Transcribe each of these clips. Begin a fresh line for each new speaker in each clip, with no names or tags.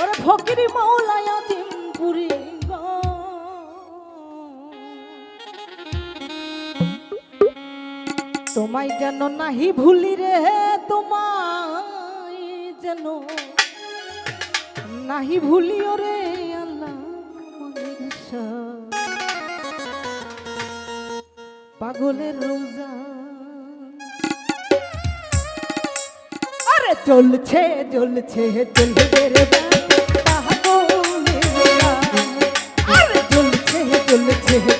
ওরে ফকিরি মাওলায়া তিমপুরি তোমায় যেন নাহি ভুলি রে, তোমায় যেন নাহি ভুলিও রে আল্লাহ পাগলের রোজা। আরে চলছে চলছে চলবে রে চলেছে।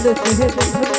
আমাদের